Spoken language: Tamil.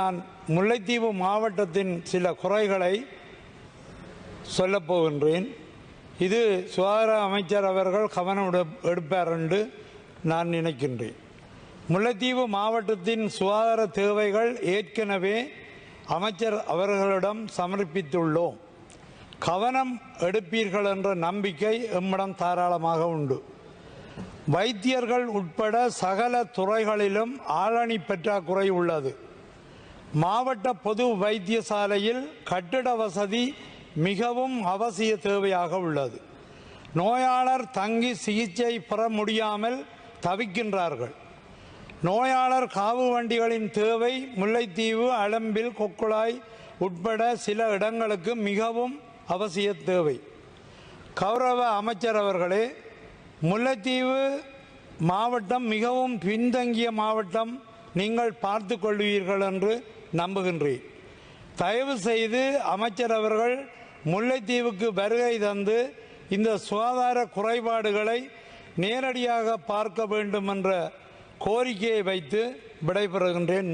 நான் முல்லைத்தீவு மாவட்டத்தின் சில குறைகளை சொல்லப்போகின்றேன் இது சுகாதார அமைச்சர் அவர்கள் கவனம் எடு- எடுப்பார் என்று நான் நினைக்கின்றேன். முல்லைத்தீவு மாவட்டத்தின் சுகாதார தேவைகள் ஏற்கனவே அமைச்சர் அவர்களிடம் சமர்ப்பித்துள்ளோம். கவனம் எடுப்பீர்கள் என்ற நம்பிக்கை எம்மிடம் தாராளமாக உண்டு. வைத்தியர்கள் உட்பட சகல துறைகளிலும் ஆளணி பற்றாக்குறை உள்ளது. மாவட்ட பொது வைத்தியசாலையில் கட்டிட வசதி மிகவும் அவசிய தேவையாக உள்ளது. நோயாளர் தங்கி சிகிச்சை பெற முடியாமல் தவிக்கின்றார்கள். நோயாளர் காவு வண்டிகளின் தேவை முல்லைத்தீவு அளம்பில் கொக்குழாய் உட்பட சில இடங்களுக்கு மிகவும் அவசிய தேவை. கௌரவ அமைச்சர் அவர்களே முல்லைத்தீவு மாவட்டம் மிகவும் பின்தங்கிய மாவட்டம். நீங்கள் பார்த்து கொள்வீர்கள் என்று நம்புகின்றேன். தயவு செய்து அமைச்சர் அவர்கள் முல்லைத்தீவுக்கு வருகை தந்து இந்த சுகாதார குறைபாடுகளை நேரடியாக பார்க்க வேண்டும் என்ற கோரிக்கையை வைத்து விடைபெறுகின்றேன்.